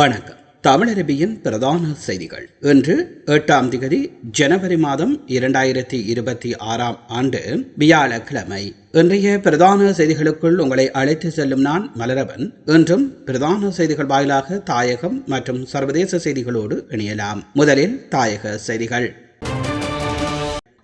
வணக்கம். தமிழரபியின் பிரதான செய்திகள். இன்று எட்டாம் திகதி ஜனவரி மாதம் இரண்டாயிரத்தி இருபத்தி ஆறாம் ஆண்டு வியாழக்கிழமை. இன்றைய பிரதான செய்திகளுக்குள் உங்களை அழைத்து செல்லும் நான் மலரவன். இன்றும் பிரதான செய்திகள் வாயிலாக தாயகம் மற்றும் சர்வதேச செய்திகளோடு இணையலாம். முதலில் தாயக செய்திகள்.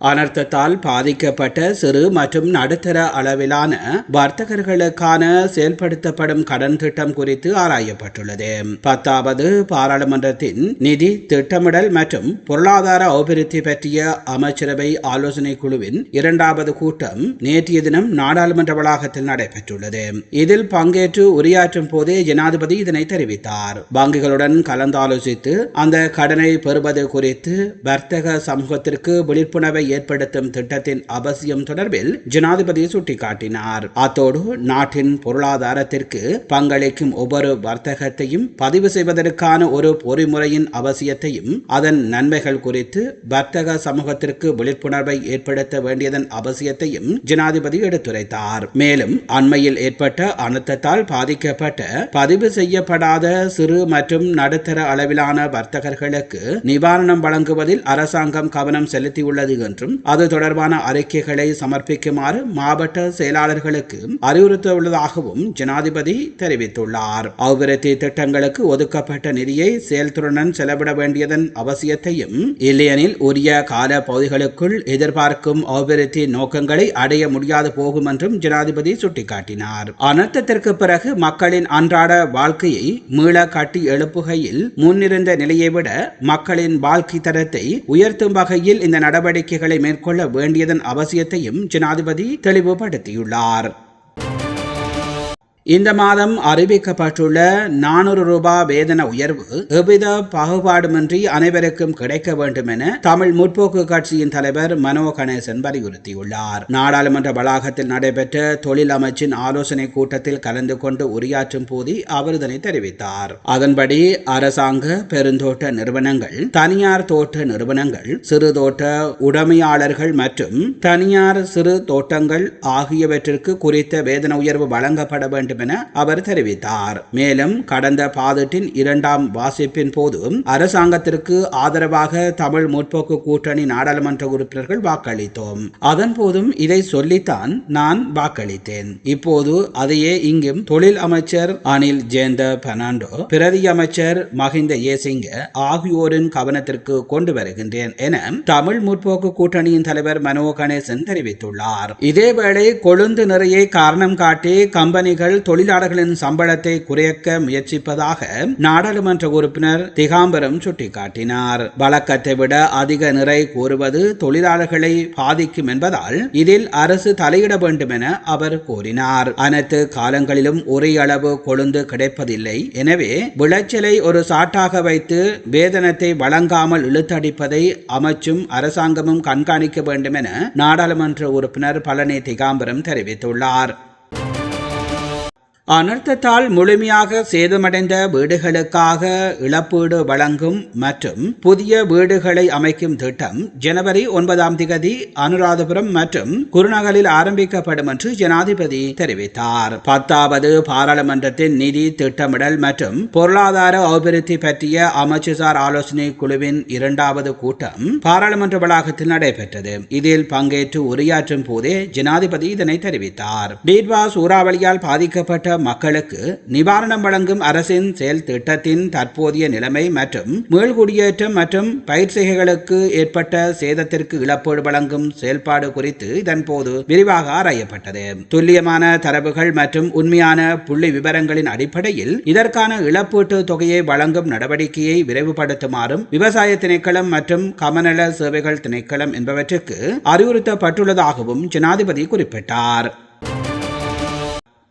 அனர்த்தத்தால் பாதிக்கப்பட்ட சிறு மற்றும் நடுத்தர அளவிலான வர்த்தகர்களுக்கான செயல்படுத்தப்படும் கடன் திட்டம் குறித்து ஆராயப்பட்டுள்ளது. பத்தாவது பாராளுமன்றத்தின் நிதி திட்டமிடல் மற்றும் பொருளாதார அபிவிருத்தி பற்றிய அமைச்சரவை ஆலோசனை குழுவின் இரண்டாவது கூட்டம் நேற்றைய தினம் நாடாளுமன்ற வளாகத்தில் நடைபெற்றுள்ளது. இதில் பங்கேற்று உரையாற்றும் போதே ஜனாதிபதி இதனை தெரிவித்தார். வங்கிகளுடன் கலந்தாலோசித்து அந்த கடனை பெறுவது குறித்து வர்த்தக சமூகத்திற்கு விழிப்புணர்வை ஏற்படுத்தும் திட்டத்தின் அவசியம் தொடர்பில் ஜனாதிபதி சுட்டிக்காட்டினார். அத்தோடு நாட்டின் பொருளாதாரத்திற்கு பங்களிக்கும் ஒவ்வொரு வர்த்தகத்தையும் பதிவு செய்வதற்கான ஒரு பொறிமுறையின் அவசியத்தையும் அதன் நன்மைகள் குறித்து வர்த்தக சமூகத்திற்கு விழிப்புணர்வை ஏற்படுத்த வேண்டியதன் அவசியத்தையும் ஜனாதிபதி எடுத்துரைத்தார். மேலும் அண்மையில் ஏற்பட்ட அனர்த்தத்தால் பாதிக்கப்பட்ட பதிவு செய்யப்படாத சிறு மற்றும் நடுத்தர அளவிலான வர்த்தகர்களுக்கு நிவாரணம் வழங்குவதில் அரசாங்கம் கவனம் செலுத்தியுள்ளது என்றும் அது தொடர்பான அறிக்கைகளை சமர்ப்பிக்குமாறு மாவட்ட செயலாளர்களுக்கு அறிவுறுத்தவுள்ளதாகவும் ஜனாதிபதி தெரிவித்துள்ளார். அபிவிருத்தி திட்டங்களுக்கு ஒதுக்கப்பட்ட நிதியை செயல்திறனுடன் செலவிட வேண்டியதன் அவசியத்தையும் இல்லையெனில் உரிய கால பகுதிகளுக்குள் எதிர்பார்க்கும் அபிவிருத்தி நோக்கங்களை அடைய முடியாது போகும் என்றும் ஜனாதிபதி சுட்டிக்காட்டினார். அனர்த்தத்திற்கு பிறகு மக்களின் அன்றாட வாழ்க்கையை மீள கட்டி எழுப்புகையில் முன்னிருந்த நிலையை விட மக்களின் வாழ்க்கை தரத்தை உயர்த்தும் வகையில் இந்த நடவடிக்கைகள் மேற்கொள்ள வேண்டியதன் அவசியத்தையும் ஜனாதிபதி தெளிவுபடுத்தியுள்ளார். இந்த மாதம் அறிவிக்கப்பட்டுள்ள நானூறு ரூபாய் வேதன உயர்வு எவ்வித பாகுபாடுமின்றி அனைவருக்கும் கிடைக்க வேண்டும் என தமிழ் முற்போக்கு கட்சியின் தலைவர் மனோ கணேசன் வலியுறுத்தியுள்ளார். நாடாளுமன்ற வளாகத்தில் நடைபெற்ற தொழில் அமைச்சின் ஆலோசனை கூட்டத்தில் கலந்து கொண்டு உரையாற்றும் போது அவர் இதனை தெரிவித்தார். அதன்படி அரசாங்க பெருந்தோட்ட நிறுவனங்கள் தனியார் தோட்ட நிறுவனங்கள் சிறு தோட்ட உடைமையாளர்கள் மற்றும் தனியார் சிறு தோட்டங்கள் ஆகியவற்றிற்கு குறித்த வேதன உயர்வு வழங்கப்பட வேண்டும் வேண்டும் என அவர் தெரிவித்தார். மேலும் கடந்த பாதிட்டின் இரண்டாம் வாசிப்பின் போது அரசாங்கத்திற்கு ஆதரவாக தமிழ் முற்போக்கு கூட்டணி நாடாளுமன்ற உறுப்பினர்கள் வாக்களித்தோம். அதன் போதும் இதை சொல்லித்தான் நான் வாக்களித்தேன். இப்போது அதையே இங்கும் தொழில் அமைச்சர் அனில் ஜெயந்த பெர்னாண்டோ பிரதி அமைச்சர் மஹிந்த ஏசிங்க ஆகியோரின் கவனத்திற்கு கொண்டு வருகின்றேன் என தமிழ் முற்போக்கு கூட்டணியின் தலைவர் மனோ கணேசன் தெரிவித்துள்ளார். இதேவேளை கொழுந்து நிறையை காரணம் காட்டி கம்பெனிகள் தொழிலாளர்களின் சம்பளத்தை குறைக்க முயற்சிப்பதாக நாடாளுமன்ற உறுப்பினர் திகாம்பரம் சுட்டிக்காட்டினார். வழக்கத்தை விட அதிக நிறை கூறுவது தொழிலாளர்களை பாதிக்கும் என்பதால் இதில் அரசு தலையிட வேண்டும் என அவர் கூறினார். அனைத்து காலங்களிலும் ஒரே அளவு கொழுந்து கிடைப்பதில்லை. எனவே விளைச்சலை ஒரு சாட்டாக வைத்து வேதனத்தை வழங்காமல் இழுத்தடிப்பதை அமைச்சும் அரசாங்கமும் கண்காணிக்க வேண்டும் என நாடாளுமன்ற உறுப்பினர் பழனி திகாம்பரம் தெரிவித்துள்ளார். அனர்த்தத்தால் முழுமையாக சேதமடைந்த வீடுகளுக்காக இழப்பீடு வழங்கும் மற்றும் புதிய வீடுகளை அமைக்கும் திட்டம் ஜனவரி ஒன்பதாம் திகதி அனுராதபுரம் மற்றும் குருநகரில் ஆரம்பிக்கப்படும் என்று ஜனாதிபதி தெரிவித்தார். பத்தாவது பாராளுமன்றத்தின் நிதி திட்டமிடல் மற்றும் பொருளாதார அபிவிருத்தி பற்றிய அமைச்சுசார் ஆலோசனை குழுவின் இரண்டாவது கூட்டம் பாராளுமன்ற வளாகத்தில் நடைபெற்றது. இதில் பங்கேற்று உரையாற்றும் போதே ஜனாதிபதி இதனை தெரிவித்தார். டீட்வா சூறாவளியால் பாதிக்கப்பட்ட மக்களுக்கு நிவாரணம் வழங்கும் அரசின் செயல் திட்டத்தின் தற்போதைய நிலைமை மற்றும் மீள்குடியேற்றம் மற்றும் பயிற்சிகளுக்கு ஏற்பட்ட சேதத்திற்கு இழப்பீடு வழங்கும் செயல்பாடு குறித்து இதன்போது விரிவாக ஆராயப்பட்டது. துல்லியமான தரவுகள் மற்றும் உண்மையான புள்ளி விவரங்களின் அடிப்படையில் இதற்கான இழப்பீட்டு தொகையை வழங்கும் நடவடிக்கையை விரைவுபடுத்துமாறும் விவசாய திணைக்களம் மற்றும் கமநல சேவைகள் திணைக்களம் என்பவற்றுக்கு அறிவுறுத்தப்பட்டுள்ளதாகவும் ஜனாதிபதி குறிப்பிட்டார்.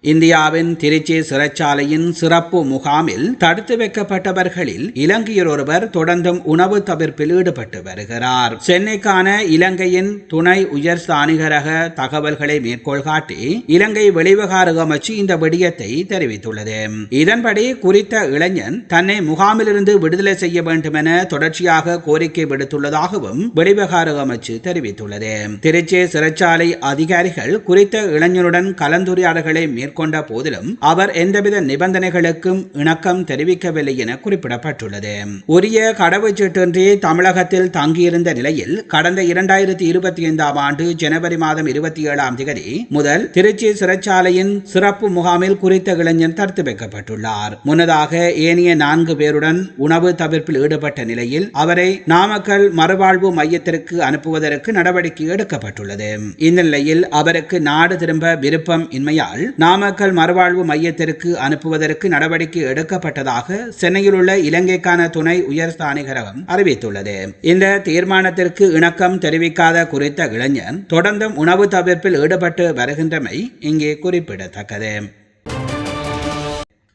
இந்தியாவின் திருச்சி சிறைச்சாலையின் சிறப்பு முகாமில் தடுத்து வைக்கப்பட்டவர்களில் இலங்கையர் ஒருவர் தொடர்ந்தும் உணவு தவிர்ப்பில் ஈடுபட்டு வருகிறார். சென்னைக்கான இலங்கையின் துணை உயர் ஸ்தானிகரக தகவல்களை மேற்கோள் காட்டி இலங்கை வெளிவகார அமைச்சு இந்த விடயத்தை தெரிவித்துள்ளது. இதன்படி குறித்த இளைஞன் தன்னை முகாமிலிருந்து விடுதலை செய்ய வேண்டும் என தொடர்ச்சியாக கோரிக்கை விடுத்துள்ளதாகவும் வெளிவகார அமைச்சு தெரிவித்துள்ளது. திருச்சி சிறைச்சாலை அதிகாரிகள் குறித்த இளைஞருடன் கலந்துரையாடல்களை மேற்கொண்ட போதிலும் அவர் எந்தவித நிபந்தனைகளுக்கும் இணக்கம் தெரிவிக்கவில்லை என குறிப்பிடப்பட்டுள்ளது. உரிய கடவுச்சீட்டின்றி தமிழகத்தில் தங்கியிருந்த நிலையில் கடந்த இரண்டாயிரத்தி இருபத்தி ஐந்தாம் ஆண்டு ஜனவரி மாதம் இருபத்தி ஏழாம் தேதி முதல் திருச்சி சிறைச்சாலையின் சிறப்பு முகாமில் குறித்த இளைஞர் தடுத்து வைக்கப்பட்டுள்ளார். முன்னதாக ஏனைய நான்கு பேருடன் உணவு தவிர்ப்பில் ஈடுபட்ட நிலையில் அவரை நாமக்கல் மறுவாழ்வு மையத்திற்கு அனுப்புவதற்கு நடவடிக்கை எடுக்கப்பட்டுள்ளது. இந்த நிலையில் அவருக்கு நாடு திரும்ப விருப்பம் இன்மையால் நாமக்கல் மறுவாழ்வு மையத்திற்கு அனுப்புவதற்கு நடவடிக்கை எடுக்கப்பட்டதாக சென்னையில் உள்ள இலங்கைக்கான துணை உயர்ஸ்தானிகரகம் அறிவித்துள்ளது. இந்த தீர்மானத்திற்கு இணக்கம் தெரிவிக்காத குறித்த இளைஞர் தொடர்ந்தும் உணவு தவிர்ப்பில் ஈடுபட்டு வருகின்றமை இங்கே குறிப்பிடத்தக்கது.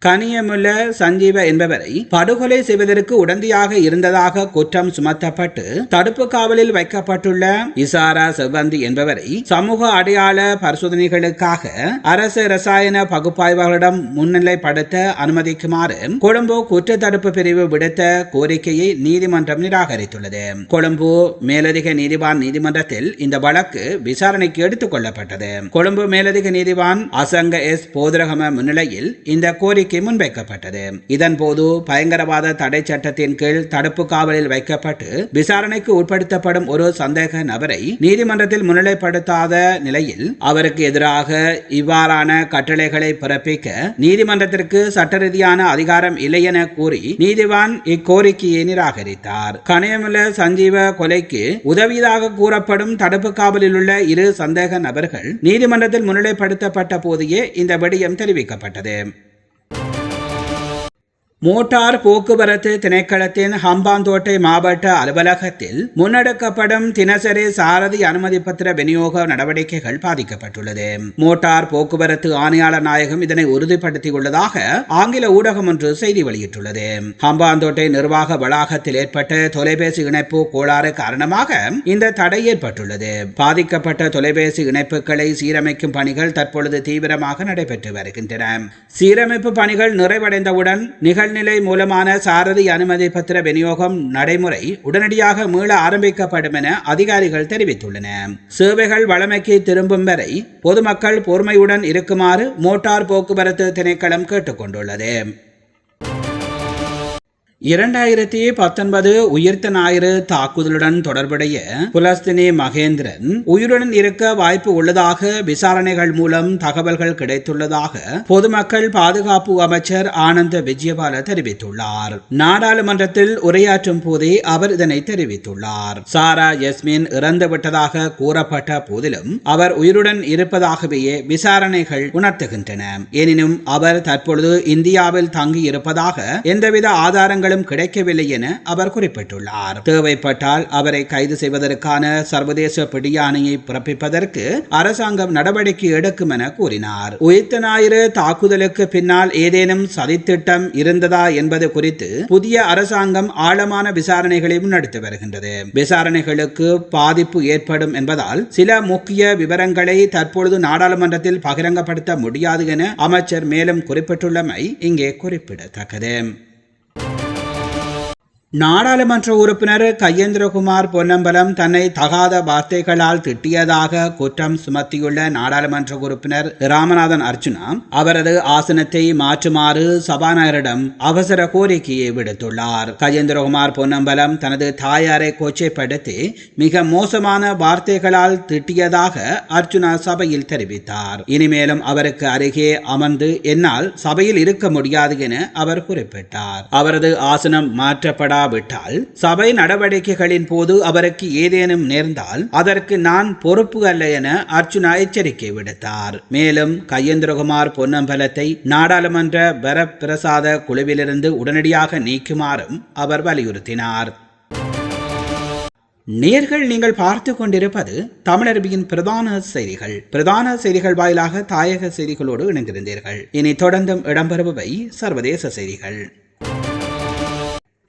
கனியமுல சஞ்சீவ என்பவரை படுகொலை செய்வதற்கு உடந்தையாக இருந்ததாக குற்றம் சுமத்தப்பட்டு தடுப்பு காவலில் வைக்கப்பட்டுள்ள இசாரா செவ்வந்தி என்பவரை சமூக அடையாள பரிசோதனைகளுக்காக அரசு ரசாயன பகுப்பாய்வாளரிடம் முன்னிலைப்படுத்த அனுமதிக்குமாறு கொழும்பு குற்ற தடுப்பு பிரிவு விடுத்த கோரிக்கையை நீதிமன்றம் நிராகரித்துள்ளது. கொழும்பு மேலதிக நீதிவான் நீதிமன்றத்தில் இந்த வழக்கு விசாரணைக்கு எடுத்துக் கொள்ளப்பட்டது. கொழும்பு மேலதிக நீதிவான் அசங்க எஸ் போதரகம முன்னிலையில் இந்த கோரிக்கை கோரிக்கை முன்வைக்கப்பட்டது. இதன்போது பயங்கரவாத தடை சட்டத்தின் கீழ் தடுப்பு காவலில் வைக்கப்பட்டு விசாரணைக்கு உட்படுத்தப்படும் ஒரு சந்தேக நபரை நீதிமன்றத்தில் முன்னிலைப்படுத்தாத நிலையில் அவருக்கு எதிராக இவ்வாறான கட்டளைகளை பிறப்பிக்க நீதிமன்றத்திற்கு சட்ட ரீதியான அதிகாரம் இல்லை என கூறி நீதிவான் இக்கோரிக்கையை நிராகரித்தார். கனியமுல சஞ்சீவ கொலைக்கு உதவியதாக கூறப்படும் தடுப்பு காவலில் உள்ள இரு சந்தேக நபர்கள் நீதிமன்றத்தில் முன்னிலைப்படுத்தப்பட்ட போதையே இந்த விடயம் தெரிவிக்கப்பட்டது. மோட்டார் போக்குவரத்து திணைக்களத்தின் ஹம்பாந்தோட்டை மாவட்ட அலுவலகத்தில் முன்னெடுக்கப்படும் தினசரி சாரதி அனுமதி பத்திர விநியோக நடவடிக்கைகள் பாதிக்கப்பட்டுள்ளது. மோட்டார் போக்குவரத்து ஆணையாளர் நாயகம் இதனை உறுதிப்படுத்தியுள்ளதாக ஆங்கில ஊடகம் ஒன்று செய்தி வெளியிட்டுள்ளது. ஹம்பாந்தோட்டை நிர்வாக வளாகத்தில் ஏற்பட்ட தொலைபேசி இணைப்பு கோளாறு காரணமாக இந்த தடை ஏற்பட்டுள்ளது. பாதிக்கப்பட்ட தொலைபேசி இணைப்புகளை சீரமைக்கும் பணிகள் தற்பொழுது தீவிரமாக நடைபெற்று வருகின்றன. சீரமைப்பு பணிகள் நிறைவடைந்தவுடன் நிகழ் நிலை மூலமான சாரதி அனுமதி பத்திர விநியோகம் நடைமுறை உடனடியாக மீள ஆரம்பிக்கப்படும் என அதிகாரிகள் தெரிவித்துள்ளன சேவைகள் வழமைக்கு திரும்பும் வரை பொதுமக்கள் பொறுமையுடன் இருக்குமாறு மோட்டார் போக்குவரத்து திணைக்களம் கேட்டுக்கொண்டுள்ளது. இரண்டாயிரத்தி பத்தொன்பது உயிர்த்த ஞாயிறு தாக்குதலுடன் தொடர்புடைய புலஸ்தினி மகேந்திரன் உயிருடன் இருக்க வாய்ப்பு உள்ளதாக விசாரணைகள் மூலம் தகவல்கள் கிடைத்துள்ளதாக பொதுமக்கள் பாதுகாப்பு அமைச்சர் ஆனந்த விஜயபால தெரிவித்துள்ளார். நாடாளுமன்றத்தில் உரையாற்றும் போதே அவர் இதனை தெரிவித்துள்ளார். சாரா யஸ்மின் இறந்து விட்டதாக கூறப்பட்ட போதிலும் அவர் உயிருடன் இருப்பதாகவே விசாரணைகள் உணர்த்துகின்றன. எனினும் அவர் தற்பொழுது இந்தியாவில் தங்கி இருப்பதாக எந்தவித ஆதாரங்கள் ஆதாரங்களும் கிடைக்கவில்லை என அவர் குறிப்பிட்டுள்ளார். தேவைப்பட்டால் அவரை கைது செய்வதற்கான சர்வதேச பிடியாணையை பிறப்பிப்பதற்கு அரசாங்கம் நடவடிக்கை எடுக்கும் என கூறினார். உயிர்த்த ஞாயிறு தாக்குதலுக்கு பின்னால் ஏதேனும் சதித்திட்டம் இருந்ததா என்பது குறித்து புதிய அரசாங்கம் ஆழமான விசாரணைகளை நடத்தி வருகின்றது. விசாரணைகளுக்கு பாதிப்பு ஏற்படும் என்பதால் சில முக்கிய விவரங்களை தற்பொழுது நாடாளுமன்றத்தில் பகிரங்கப்படுத்த முடியாது என அமைச்சர் மேலும் குறிப்பிட்டுள்ளமை இங்கே குறிப்பிடத்தக்கது. நாடாளுமன்ற உறுப்பினர் கையேந்திரகுமார் பொன்னம்பலம் தன்னை தகாத வார்த்தைகளால் திட்டியதாக குற்றம் சுமத்தியுள்ள நாடாளுமன்ற உறுப்பினர் ராமநாதன் அர்ஜுனா அவரது ஆசனத்தை மாற்றுமாறு சபாநாயகரிடம் அவசர கோரிக்கையை விடுத்துள்ளார். கஜேந்திரகுமார் பொன்னம்பலம் தனது தாயாரை கொச்சைப்படுத்தி மிக மோசமான வார்த்தைகளால் திட்டியதாக அர்ஜுனா சபையில் தெரிவித்தார். இனிமேலும் அவருக்கு அருகே அமர்ந்து என்னால் சபையில் இருக்க முடியாது என அவர் குறிப்பிட்டார். அவரது ஆசனம் மாற்றப்பட இல்லாவிட்டால் சபை நடவடிக்கைகளின் போது அவருக்கு ஏதேனும் நேர்ந்தால் அதற்கு நான் பொறுப்பு அல்ல என அர்ச்சுனா எச்சரிக்கை விடுத்தார். மேலும் கையேந்திரகுமார் பொன்னம்பலத்தை நாடாளுமன்ற வரப்பிரசாத குழுவிலிருந்து உடனடியாக நீக்குமாறும் அவர் வலியுறுத்தினார். நேர்கள் நீங்கள் பார்த்து கொண்டிருப்பது தமிழரபியின் பிரதான செய்திகள். பிரதான செய்திகள் வாயிலாக தாயக செய்திகளோடு இணைந்திருந்தீர்கள். இனி தொடர்ந்தும் இடம்பெறுபவை சர்வதேச செய்திகள்.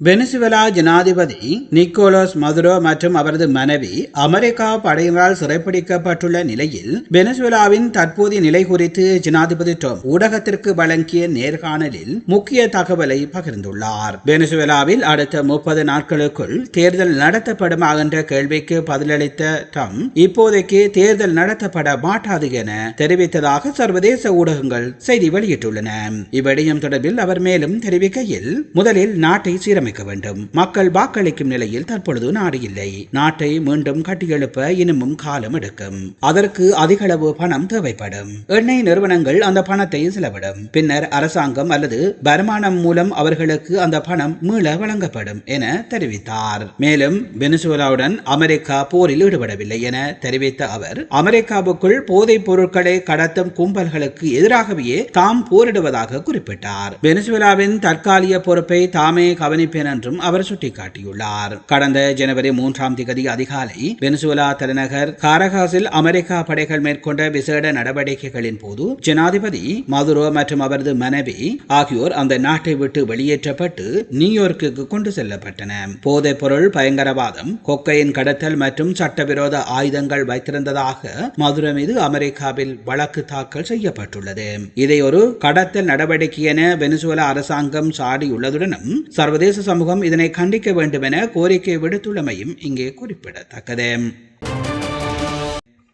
வெனிசுவலா ஜனாதிபதி நிக்கோலஸ் மதுரோ மற்றும் அவரது மனைவி அமெரிக்கா படையினரால் சிறைப்பிடிக்கப்பட்டுள்ள நிலையில் வெனிசுவலாவின் தற்போதைய நிலை குறித்து ஜனாதிபதி டொம் ஊடகத்திற்கு வழங்கிய நேர்காணலில் முக்கிய தகவலை பகிர்ந்துள்ளார். வெனிசுவலாவில் அடுத்த முப்பது நாட்களுக்குள் தேர்தல் நடத்தப்படுமா என்ற கேள்விக்கு பதிலளித்த டம் இப்போதைக்கு தேர்தல் நடத்தப்பட மாட்டாது என தெரிவித்ததாக சர்வதேச ஊடகங்கள் செய்தி வெளியிட்டுள்ளன. இவ்விடயம் தொடர்பில் அவர் மேலும் தெரிவிக்கையில் முதலில் நாட்டை சீரமை வாக்களிக்க வேண்டும். மக்கள் வாக்களிக்கும் நிலையில் தற்பொழுது நாடு இல்லை. நாட்டை மீண்டும் கட்டியெழுப்ப இன்னமும் காலம் எடுக்கும். அதற்கு அதிகளவு பணம் தேவைப்படும். எண்ணெய் நிறுவனங்கள் அந்த பணத்தை செலவிடும். பின்னர் அரசாங்கம் அல்லது வருமானம் மூலம் அவர்களுக்கு அந்த பணம் மீள வழங்கப்படும் என தெரிவித்தார். மேலும் வெனிசுவேலாவுடன் அமெரிக்கா போரில் ஈடுபடவில்லை என தெரிவித்த அவர் அமெரிக்காவுக்குள் போதைப் பொருட்களை கடத்தும் கும்பல்களுக்கு எதிராகவே தாம் போரிடுவதாக குறிப்பிட்டார். வெனிசுவேலாவின் தற்காலிக பொறுப்பை தாமே கவனிப்பேன் என்றும் அவர் சுட்டிக்காட்டியுள்ளார். கடந்த ஜனவரி மூன்றாம் திகதி அதிகாலை வெனிசுவேலா தலைநகர் காரகாசில் அமெரிக்கா படைகள் மேற்கொண்ட விசேட நடவடிக்கைகளின் போது ஜனாதிபதி மதுரோ மற்றும் அவரது மனைவி ஆகியோர் அந்த நாட்டை விட்டு வெளியேற்றப்பட்டு நியூயார்க்குக்கு கொண்டு செல்லப்பட்டன. போதைப் பொருள் பயங்கரவாதம் கொக்கையின் கடத்தல் மற்றும் சட்டவிரோத ஆயுதங்கள் வைத்திருந்ததாக மதுரை மீது அமெரிக்காவில் வழக்கு தாக்கல் செய்யப்பட்டுள்ளது. இதை ஒரு கடத்தல் நடவடிக்கை என வெனிசுவேலா அரசாங்கம் சாடியுள்ளதுடனும் சர்வதேச சமூகம் இதனை கண்டிக்க வேண்டும் என கோரிக்கை விடுத்துள்ளமையும் இங்கே குறிப்பிடத்தக்கது.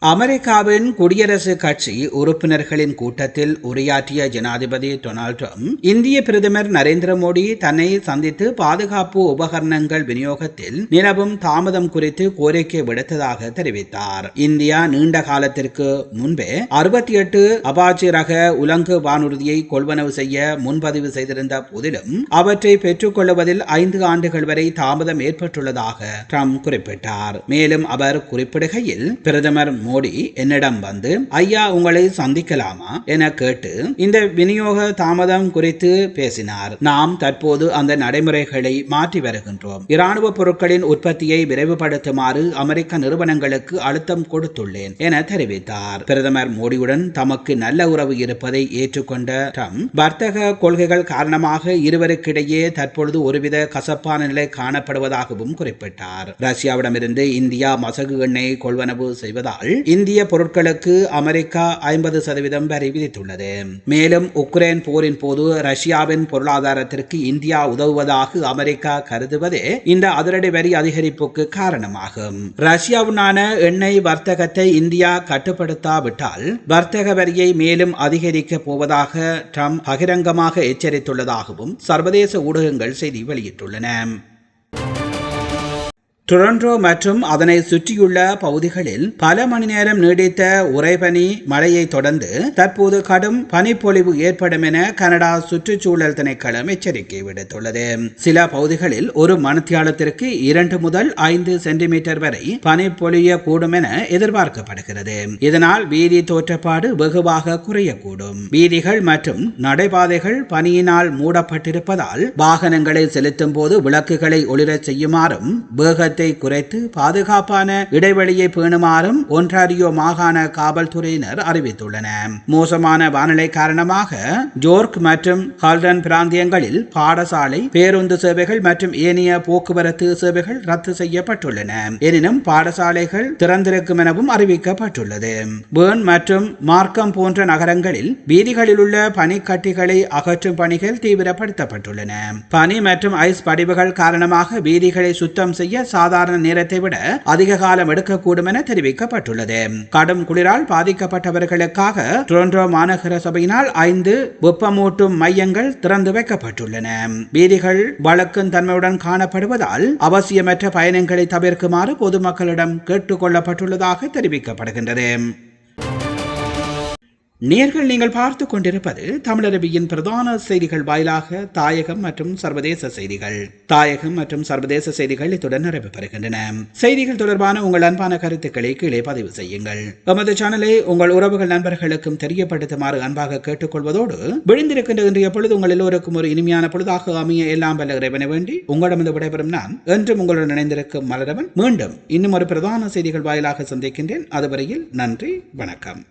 அமெரிக்காவின் குடியரசுக் கட்சி உறுப்பினர்களின் கூட்டத்தில் உரையாற்றிய ஜனாதிபதி டொனால்ட் ட்ரம்ப் இந்திய பிரதமர் நரேந்திர மோடி தன்னை சந்தித்து பாதுகாப்பு உபகரணங்கள் விநியோகத்தில் நிலவும் தாமதம் குறித்து கோரிக்கை விடுத்ததாக தெரிவித்தார். இந்தியா நீண்ட காலத்திற்கு முன்பே அறுபத்தி எட்டு அபாச்சி ரக உலங்கு வானூர்தியை கொள்வனவு செய்ய முன்பதிவு செய்திருந்த போதிலும் அவற்றை பெற்றுக்கொள்வதில் ஐந்து ஆண்டுகள் வரை தாமதம் ஏற்பட்டுள்ளதாக ட்ரம்ப் குறிப்பிட்டார். மேலும் அவர் குறிப்பிடுகையில் பிரதமர் மோடி என்னிடம் வந்து ஐயா உங்களை சந்திக்கலாமா? என கேட்டு இந்த விநியோக தாமதம் குறித்து பேசினார். நாம் தற்போது அந்த நடைமுறைகளை மாற்றி வருகின்றோம். இராணுவ பொருட்களின் உற்பத்தியை விரைவுபடுத்துமாறு அமெரிக்க நிறுவனங்களுக்கு அழுத்தம் கொடுத்துள்ளேன் என தெரிவித்தார். பிரதமர் மோடியுடன் தமக்கு நல்ல உறவு இருப்பதை ஏற்றுக்கொண்ட ட்ரம்ப் வர்த்தக கொள்கைகள் காரணமாக இருவருக்கிடையே தற்பொழுது ஒருவித கசப்பான நிலை காணப்படுவதாகவும் குறிப்பிட்டார். ரஷ்யாவிடமிருந்து இந்தியா மசகு எண்ணெய் கொள்வனவு செய்வதால் இந்திய பொருட்களுக்கு அமெரிக்கா ஐம்பது சதவீதம் வரி விதித்துள்ளது. மேலும் உக்ரைன் போரின் போது ரஷ்யாவின் பொருளாதாரத்திற்கு இந்தியா உதவுவதாக அமெரிக்கா கருதுவதே இந்த அதிரடி வரி அதிகரிப்புக்கு காரணமாகும். ரஷ்யாவுடனான எண்ணெய் வர்த்தகத்தை இந்தியா கட்டுப்படுத்தாவிட்டால் வர்த்தக வரியை மேலும் அதிகரிக்க போவதாக ட்ரம்ப் பகிரங்கமாக எச்சரித்துள்ளதாகவும் சர்வதேச ஊடகங்கள் செய்தி வெளியிட்டுள்ளன. டொரண்டோ மற்றும் அதனை சுற்றியுள்ள பகுதிகளில் பல மணி நேரம் நீடித்த உறைபனி மழையை தொடர்ந்து தற்போது கடும் பனிப்பொழிவு ஏற்படும் என கனடா சுற்றுச்சூழல் திணைக்களம் எச்சரிக்கை விடுத்துள்ளது. சில பகுதிகளில் ஒரு மணித்தியாலத்திற்கு இரண்டு முதல் ஐந்து சென்டிமீட்டர் வரை பனி பொழியக்கூடும் என எதிர்பார்க்கப்படுகிறது. இதனால் வீதி தோற்றப்பாடு வெகுவாக குறையக்கூடும். வீதிகள் மற்றும் நடைபாதைகள் பனியினால் மூடப்பட்டிருப்பதால் வாகனங்களை செலுத்தும் போது விளக்குகளை ஒளிரச் செய்யுமாறும் வேகத்தில் கூட்டத்தை குறைத்து பாதுகாப்பான இடைவெளியை பேணுமாறும் ஒன்றாரியோ மாகாண காவல்துறையினர் அறிவித்துள்ளனர் மோசமான வானிலை காரணமாக ஜோர்க் மற்றும் ஹால்டன் பிராந்தியங்களில் பாடசாலை பேருந்து சேவைகள் மற்றும் ஏனைய போக்குவரத்து சேவைகள் ரத்து செய்யப்பட்டுள்ளன. எனினும் பாடசாலைகள் திறந்திருக்கும் எனவும் அறிவிக்கப்பட்டுள்ளது. பேர்ன் மற்றும் மார்க்கம் போன்ற நகரங்களில் வீதிகளில் உள்ள பனிக்கட்டிகளை அகற்றும் பணிகள் தீவிரப்படுத்தப்பட்டுள்ளன. பனி மற்றும் ஐஸ் படிவுகள் காரணமாக வீதிகளை சுத்தம் செய்ய சாதாரண நேரத்தை விட அதிக காலம் எடுக்கக்கூடும் என தெரிவிக்கப்பட்டுள்ளது. கடும் குளிரால் பாதிக்கப்பட்டவர்களுக்காக டொரண்டோ மாநகர சபையினால் ஐந்து வெப்பமூட்டும் மையங்கள் திறந்து வைக்கப்பட்டுள்ளன. வீதிகள் வழக்கும் தன்மையுடன் காணப்படுவதால் அவசியமற்ற பயணங்களை தவிர்க்குமாறு பொதுமக்களிடம் கேட்டுக் கொள்ளப்பட்டுள்ளதாக தெரிவிக்கப்படுகின்றது. நேர்கள் நீங்கள் பார்த்து கொண்டிருப்பது தமிழரபியின் பிரதான செய்திகள் வாயிலாக தாயகம் மற்றும் சர்வதேச செய்திகள். தாயகம் மற்றும் சர்வதேச செய்திகள் இத்துடன் நிறைவு பெறுகின்றன. செய்திகள் தொடர்பான உங்கள் அன்பான கருத்துக்களை கீழே பதிவு செய்யுங்கள். எமது சேனலை உங்கள் உறவுகள் நண்பர்களுக்கும் தெரியப்படுத்துமாறு அன்பாக கேட்டுக்கொள்வதோடு விழுந்திருக்கின்ற இன்றைய பொழுது உங்கள் எல்லோருக்கும் ஒரு இனிமையான பொழுதாக அமைய எல்லாம் வல்ல இறைவனை வேண்டி உங்களிடமிருந்து விடைபெறும் நான் என்றும் உங்களுடன் இணைந்திருக்கும் மலரவன். மீண்டும் இன்னும் ஒரு பிரதான செய்திகள் வாயிலாக சந்திக்கின்றேன். அதுவரையில் நன்றி வணக்கம்.